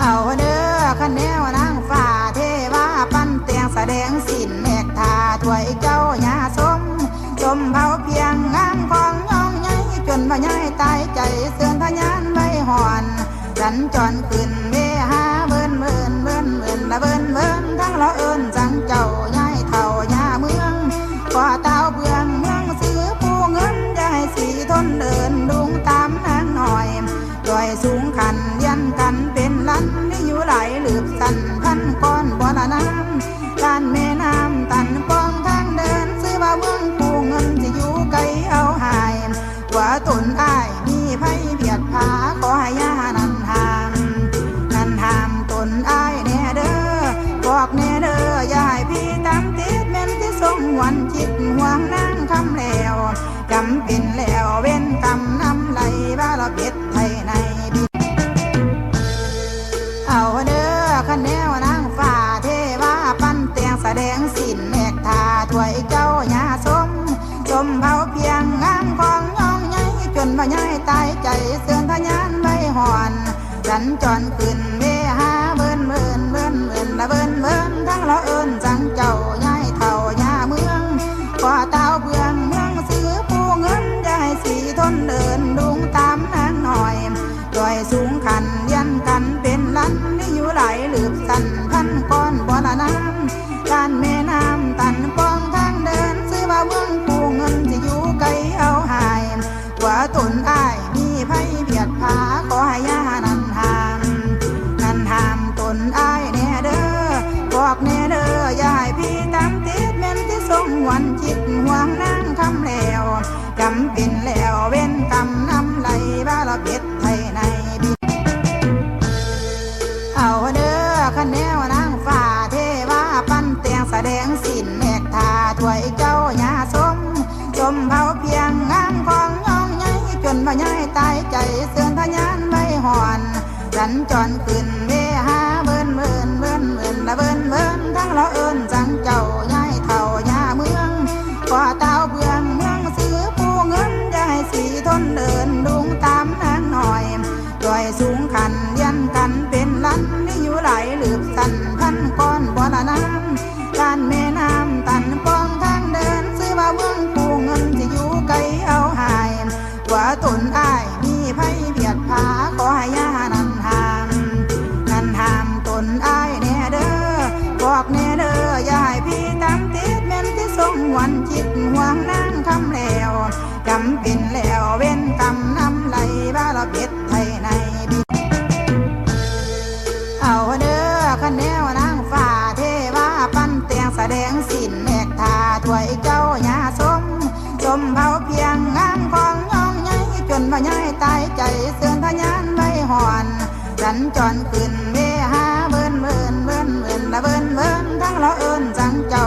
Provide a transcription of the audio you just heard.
เอาเด้อคันแนวนางฟ้าเทวาปั้นเตียงแสดงสินแนกทาถวยเจ้าหญ้าสมสมเผาเพียงงามของย่องใหญ่จนบ่ใหญ่ตายใจเสื่อนทะยานใบหอนสัญจรขึ้นเวหาเบิ่นเบิ่นเบิ่นเบิ่นละเบิ่นเบิ่นทั้งละเอิญจังเจ้าย้ายเท่าย่าเมืองก่อเต้าเบืองเมืองซื้อผู้เงินย่าให้สีทนเดินดุงตา สูงขันยันกันเป็นลันนี่อยู่หลายหลืบสันพันก้อนบ่อละน้ำการแม่น้ำตันปองทางเดิน ซื้อว่าเมืองผู้เงินจะอยู่ไกลเอาหายว่าตนอ้ายมีไผเบียดผาขอให้ยานันหามนันหามตนอ้ายแน่เด้อบอกแน่เด้ออย่าให้พี่ตามติดแม่นที่ทรงวันจิตห่วงนางคำแล้วจำเป็น เอาเด้อคันแนวนางฟ้าเทวาปั้นเตียงแสดงสินแนกทาถวยเจ้าหญ้าสมสมเผาเพียงงามของย่องใหญ่จนบ่ใหญ่ตายใจเสื่อนทะยานใบหอนสัญจรขึ้นเวหาเบิ่นเบิ่นเบิ่นเบิ่นละเบิ่นเบิ่นทั้งละเอิญจังเจ้าย้ายเท่าหญ้าเมืองก่อเต้าเบืองเมืองซื้อผู้เงินอย่าให้สีทนเดินดุงตามนางหน่อยด้วยสู เบียดผาขอให้ยานันหามนันหามตนอ้ายแน่เด้อบอกแน่เด้ออยาให้พี่ตามติดแม่นที่ทรงวันจิตห่วงนางคำแล้วจำเป็นแล้วเว้นกรรมนำไหลบ้าเราเป็ดไทยในดินเอาเด้อคันแนวนางฟ้าเทวาปั้นเตียงแสดงสินแนกทาถวยเจ้า พญายตายใจเสื่อนพยานไม่หอนสันจรคืน งวันจิตห่วงนางคำแล้วจำเป็นแล้วเว้นกรรมนำไหลบ้าเราเป็ดไทยในดินเอาเด้อคันแนวนางฟ้าเทวาปั้นเตียงแสดงสินแนกทาถวยเจ้าหญ้าสมสมเผาเพียงงามของย่องใหญ่จนบ่ใหญ่ตายใจเสื่อนทะยานใบหอนสัญจรขึ้นเวหาเบิ่นเบิ่นเบิ่นเบิ่นละเบิ่นเบิ่นทั้งละเอิญจังเจ้า